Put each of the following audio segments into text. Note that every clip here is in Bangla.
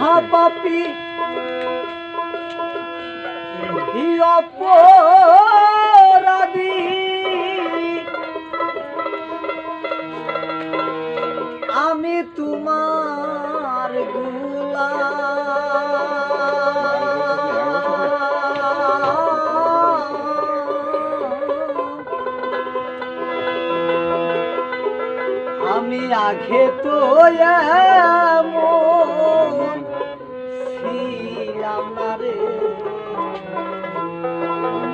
মহাপাপী। অপরাধী। আমি তোমারগুলা আমি আগে তো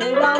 lima.